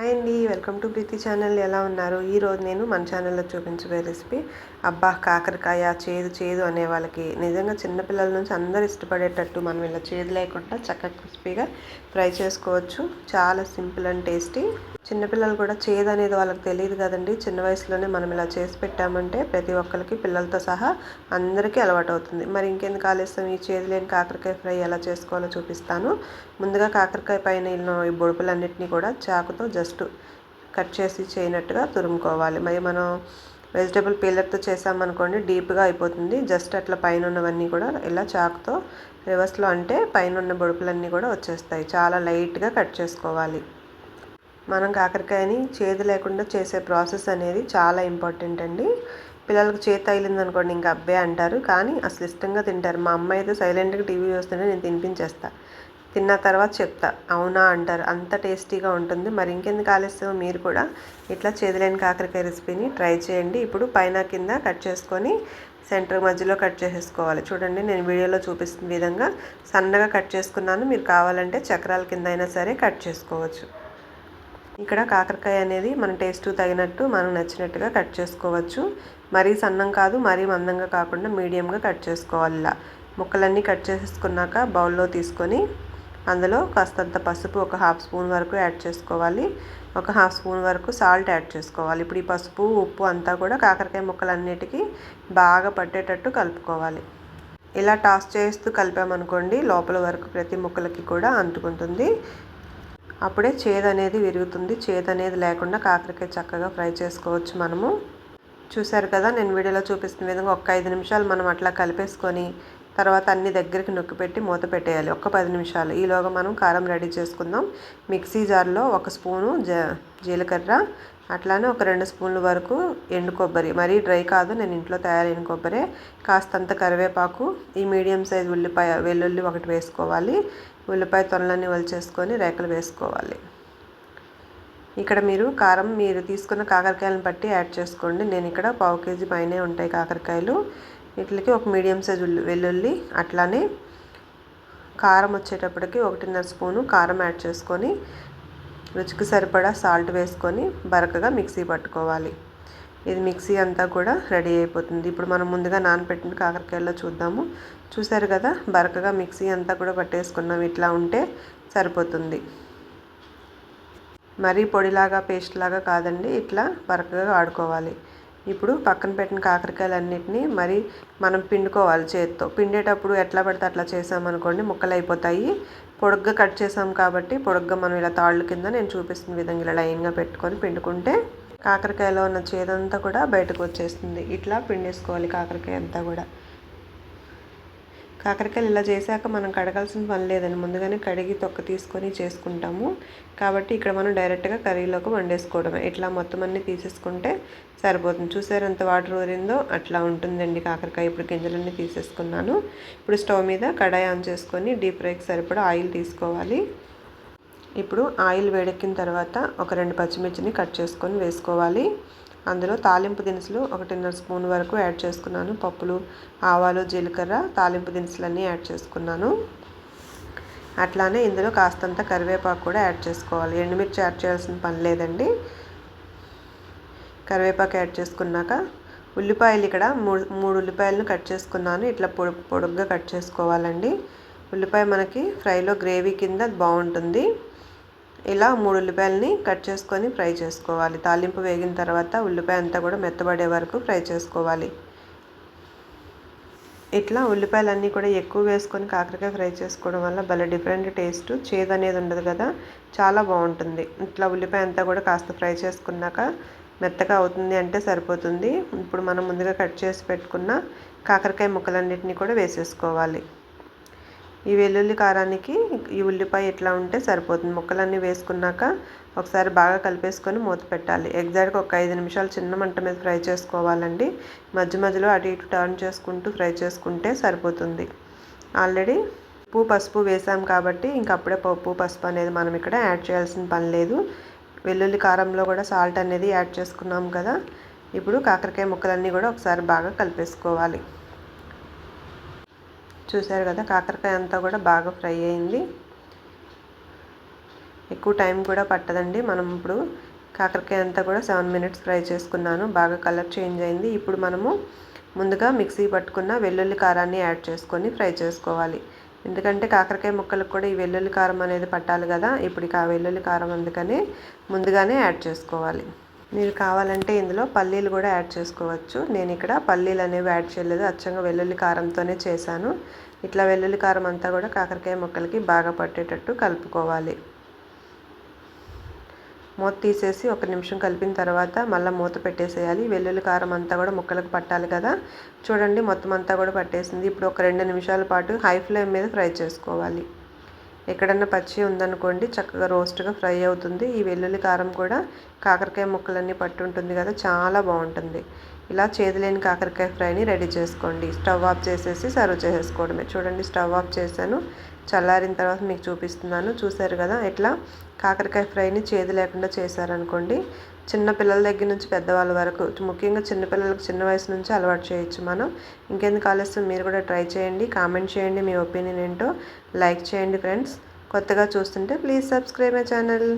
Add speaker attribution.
Speaker 1: Hi అండి welcome to Preethi channel. ఎలా ఉన్నారు? ఈరోజు నేను మన ఛానల్లో చూపించబోయే రెసిపీ అబ్బా కాకరకాయ చేదు చేదు అనే వాళ్ళకి నిజంగా చిన్నపిల్లల నుంచి అందరు ఇష్టపడేటట్టు మనం ఇలా చేదు లేకుండా చక్కగా క్రిస్పీగా ఫ్రై చేసుకోవచ్చు. చాలా సింపుల్ అండ్ టేస్టీ. చిన్నపిల్లలు కూడా చేదు అనేది వాళ్ళకి తెలియదు కదండి. చిన్న వయసులోనే మనం ఇలా చేసి పెట్టామంటే ప్రతి ఒక్కరికి పిల్లలతో సహా అందరికీ అలవాటు అవుతుంది. మరి ఇంకెందుకు ఆలస్యం? ఈ చేదు లేని కాకరకాయ ఫ్రై ఎలా చేసుకోవాలో చూపిస్తాను. ముందుగా కాకరకాయ పైన ఈ బొడుపులన్నింటినీ కూడా చాకుతో జస్ట్ కట్ చేసి చేయనట్టుగా తురుముకోవాలి. మరి మనం వెజిటబుల్ పీలర్తో చేసామనుకోండి డీప్గా అయిపోతుంది. జస్ట్ అట్లా పైన ఉన్నవన్నీ కూడా ఇలా చాకుతో రివర్స్లో అంటే పైన ఉన్న బొడుపులన్నీ కూడా వచ్చేస్తాయి. చాలా లైట్గా కట్ చేసుకోవాలి. మనం కాకరకాయని చేదు లేకుండా చేసే ప్రాసెస్ అనేది చాలా ఇంపార్టెంట్ అండి. పిల్లలకు చేతి తగిలింది అనుకోండి ఇంకా అబ్బే అంటారు. కానీ అసలు ఇష్టంగా తింటారు. మా అమ్మ అయితే సైలెంట్గా టీవీ చూస్తుంటే నేను తినిపించేస్తా. తిన్న తర్వాత చెప్తా. అవునా అంటారు. అంత టేస్టీగా ఉంటుంది. మరి ఇంకెందుకు ఆలస్యం? మీరు కూడా ఇట్లా చేదులేని కాకరకాయ రెసిపీని ట్రై చేయండి. ఇప్పుడు పైన కింద కట్ చేసుకొని సెంటర్ మధ్యలో కట్ చేసేసుకోవాలి. చూడండి నేను వీడియోలో చూపిస్తున్న విధంగా సన్నగా కట్ చేసుకున్నాను. మీరు కావాలంటే చక్రాల కింద అయినా సరే కట్ చేసుకోవచ్చు. ఇక్కడ కాకరకాయ అనేది మన టేస్ట్ తగినట్టు మనం నచ్చినట్టుగా కట్ చేసుకోవచ్చు. మరీ సన్నం కాదు మరీ మందంగా కాకుండా మీడియంగా కట్ చేసుకోవాలి ఇలా ముక్కలన్నీ కట్ చేసేసుకున్నాక బౌల్లో తీసుకొని అందులో కాస్తంత పసుపు ఒక హాఫ్ స్పూన్ వరకు యాడ్ చేసుకోవాలి. ఒక హాఫ్ స్పూన్ వరకు సాల్ట్ యాడ్ చేసుకోవాలి. ఇప్పుడు ఈ పసుపు ఉప్పు అంతా కూడా కాకరకాయ ముక్కలన్నిటికీ బాగా పట్టేటట్టు కలుపుకోవాలి. ఇలా టాస్ చేస్తూ కలిపామనుకోండి లోపల వరకు ప్రతి ముక్కలకి కూడా అంటుకుంటుంది. అప్పుడే చేదు అనేది విరుగుతుంది. చేదు అనేది లేకుండా కాకరకాయ చక్కగా ఫ్రై చేసుకోవచ్చు మనము. చూశారు కదా నేను వీడియోలో చూపిస్తున్న విధంగా ఒక ఐదు నిమిషాలు మనం అట్లా కలిపేసుకొని తర్వాత అన్ని దగ్గరికి నొక్కి పెట్టి మూత పెట్టేయాలి. ఒక పది నిమిషాలు. ఈలోగా మనం కారం రెడీ చేసుకుందాం. మిక్సీ జార్లో ఒక స్పూను జ జీలకర్ర అట్లానే ఒక రెండు స్పూన్ల వరకు ఎండు కొబ్బరి. మరీ డ్రై కాదు నేను ఇంట్లో తయారైన కొబ్బరి. కాస్తంత కరివేపాకు ఈ మీడియం సైజ్ ఉల్లిపాయ వెల్లుల్లి ఒకటి వేసుకోవాలి. ఉల్లిపాయ తొనలన్నీ వలిచేసుకొని రేకలు వేసుకోవాలి. ఇక్కడ మీరు కారం మీరు తీసుకున్న కాకరకాయలను బట్టి యాడ్ చేసుకోండి. నేను ఇక్కడ పావు కేజీ పైనే ఉంటాయి కాకరకాయలు. వీటికి ఒక మీడియం సైజ్ వెల్లుల్లి అట్లానే కారం వచ్చేటప్పటికి ఒకటిన్నర స్పూను కారం యాడ్ చేసుకొని రుచికి సరిపడా సాల్ట్ వేసుకొని బరకగా మిక్సీ పట్టుకోవాలి. ఇది మిక్సీ అంతా కూడా రెడీ అయిపోతుంది. ఇప్పుడు మనం ముందుగా నానబెట్టిన కాకరకాయలో చూద్దాము. చూసారు కదా బరకగా మిక్సీ అంతా కూడా పట్టేసుకున్నాం. ఇట్లా ఉంటే సరిపోతుంది. మరీ పొడిలాగా పేస్ట్ లాగా కాదండి ఇట్లా బరకగా ఆడుకోవాలి. ఇప్పుడు పక్కన పెట్టిన కాకరకాయలన్నిటిని మరి మనం పిండుకోవాలి చేతితో. పిండేటప్పుడు ఎట్లా పడితే అట్లా చేసామనుకోండి ముక్కలు అయిపోతాయి. పొడుగ్గా కట్ చేసాం కాబట్టి పొడుగ్గా మనం ఇలా తాళ్ళు కింద నేను చూపిస్తున్న విధంగా ఇలా లైన్గా పెట్టుకొని పిండుకుంటే కాకరకాయలో ఉన్న చేదంతా కూడా బయటకు వచ్చేస్తుంది. ఇట్లా పిండేసుకోవాలి కాకరకాయ అంతా కూడా. కాకరకాయలు ఇలా చేశాక మనం కడగాల్సిన పని లేదని ముందుగానే కడిగి తొక్క తీసుకొని చేసుకుంటాము. కాబట్టి ఇక్కడ మనం డైరెక్ట్గా కర్రీలోకి వండేసుకోవడమే. ఇట్లా మొత్తం అన్నీ తీసేసుకుంటే సరిపోతుంది. చూసారు ఎంత వాటర్ ఊరిందో? అట్లా ఉంటుందండి కాకరకాయ. ఇప్పుడు గింజలన్నీ తీసేసుకున్నాను. ఇప్పుడు స్టవ్ మీద కడాయి ఆన్ చేసుకొని డీప్ ఫ్రైకి సరిపడా ఆయిల్ తీసుకోవాలి. ఇప్పుడు ఆయిల్ వేడెక్కిన తర్వాత ఒక రెండు పచ్చిమిర్చిని కట్ చేసుకొని వేసుకోవాలి. అందులో తాలింపు దినుసులు ఒకటిన్నర స్పూన్ వరకు యాడ్ చేసుకున్నాను. పప్పులు ఆవాలు జీలకర్ర తాలింపు దినుసులన్నీ యాడ్ చేసుకున్నాను. అట్లానే ఇందులో కాస్తంత కరివేపాకు కూడా యాడ్ చేసుకోవాలి. ఎండుమిర్చి యాడ్ చేయాల్సిన పని లేదండి. కరివేపాకు యాడ్ చేసుకున్నాక ఉల్లిపాయలు ఇక్కడ మూడు మూడు ఉల్లిపాయలను కట్ చేసుకున్నాను. ఇట్లా పొడు పొడుగ్గా కట్ చేసుకోవాలండి. ఉల్లిపాయ మనకి ఫ్రైలో గ్రేవీ కింద బాగుంటుంది. ఇలా మూడు ఉల్లిపాయలని కట్ చేసుకొని ఫ్రై చేసుకోవాలి. తాలింపు వేగిన తర్వాత ఉల్లిపాయ అంతా కూడా మెత్తబడే వరకు ఫ్రై చేసుకోవాలి. ఇట్లా ఉల్లిపాయలన్నీ కూడా ఎక్కువ వేసుకొని కాకరకాయ ఫ్రై చేసుకోవడం వల్ల భలే డిఫరెంట్ టేస్ట్ చేదు అనేది ఉండదు కదా? చాలా బాగుంటుంది. ఇట్లా ఉల్లిపాయ అంతా కూడా కాస్త ఫ్రై చేసుకున్నాక మెత్తగా అవుతుంది అంటే సరిపోతుంది. ఇప్పుడు మనం ముందుగా కట్ చేసి పెట్టుకున్న కాకరకాయ ముక్కలన్నిటిని కూడా వేసేసుకోవాలి. ఈ వెల్లుల్లి కారానికి ఈ ఉల్లిపాయ ఎట్లా ఉంటే సరిపోతుంది. ముక్కలన్నీ వేసుకున్నాక ఒకసారి బాగా కలిపేసుకొని మూత పెట్టాలి. ఎగ్జాక్ట్గా ఒక ఐదు నిమిషాలు చిన్న మంట మీద ఫ్రై చేసుకోవాలండి. మధ్య మధ్యలో అటు ఇటు టర్న్ చేసుకుంటూ ఫ్రై చేసుకుంటే సరిపోతుంది. ఆల్రెడీ ఉప్పు పసుపు వేసాం కాబట్టి ఇంక అప్పుడే పప్పు పసుపు అనేది మనం ఇక్కడ యాడ్ చేయాల్సిన పని లేదు. వెల్లుల్లి కారంలో కూడా సాల్ట్ అనేది యాడ్ చేసుకున్నాం కదా. ఇప్పుడు కాకరకాయ ముక్కలన్నీ కూడా ఒకసారి బాగా కలిపేసుకోవాలి. చూసారు కదా కాకరకాయ అంతా కూడా బాగా ఫ్రై అయింది. ఎక్కువ టైం కూడా పట్టదండి. మనం ఇప్పుడు కాకరకాయ అంతా కూడా సెవెన్ మినిట్స్ ఫ్రై చేసుకున్నాను. బాగా కలర్ చేంజ్ అయింది. ఇప్పుడు మనము ముందుగా మిక్సీ పట్టుకున్న వెల్లుల్లి కారాన్ని యాడ్ చేసుకొని ఫ్రై చేసుకోవాలి. ఎందుకంటే కాకరకాయ ముక్కలకు కూడా ఈ వెల్లుల్లి కారం అనేది పట్టాలి కదా. ఇప్పుడు ఆ వెల్లుల్లి కారం అందుకని ముందుగానే యాడ్ చేసుకోవాలి. మీరు కావాలంటే ఇందులో పల్లీలు కూడా యాడ్ చేసుకోవచ్చు. నేను ఇక్కడ పల్లీలు అనేవి యాడ్ చేయలేదు. అచ్చంగా వెల్లుల్లి కారంతోనే చేశాను. ఇట్లా వెల్లుల్లి కారం అంతా కూడా కాకరకాయ ముక్కలకి బాగా పట్టేటట్టు కలుపుకోవాలి. మూత తీసేసి ఒక నిమిషం కలిపిన తర్వాత మళ్ళీ మూత పెట్టేసేయాలి. వెల్లుల్లి కారం అంతా కూడా ముక్కలకు పట్టాలి కదా. చూడండి మొత్తం అంతా కూడా పట్టేసింది. ఇప్పుడు ఒక రెండు నిమిషాల పాటు హై ఫ్లేమ్ మీద ఫ్రై చేసుకోవాలి. ఎక్కడన్నా పచ్చి ఉందనుకోండి చక్కగా రోస్ట్గా ఫ్రై అవుతుంది. ఈ వెల్లుల్లి కారం కూడా కాకరకాయ ముక్కలన్నీ పట్టు ఉంటుంది కదా చాలా బాగుంటుంది. ఇలా చేదులేని కాకరకాయ ఫ్రైని రెడీ చేసుకోండి. స్టవ్ ఆఫ్ చేసేసి సర్వ్ చేసేసుకోవడమే. చూడండి స్టవ్ ఆఫ్ చేశాను. చల్లారిన తర్వాత మీకు చూపిస్తున్నాను. చూసారు కదా ఎట్లా? కాకరకాయ ఫ్రైని చేదు లేకుండా చేశారనుకోండి చిన్న పిల్లల దగ్గర నుంచి పెద్దవాళ్ళ వరకు ముఖ్యంగా చిన్నపిల్లలకు చిన్న వయసు నుంచి అలవాటు చేయొచ్చు మనం. ఇంకెందుకు ఆలస్యం? మీరు కూడా ట్రై చేయండి కామెంట్ చేయండి మీ ఒపీనియన్ ఏంటో. లైక్ చేయండి ఫ్రెండ్స్. కొత్తగా చూస్తుంటే ప్లీజ్ సబ్స్క్రైబ్ మై ఛానల్.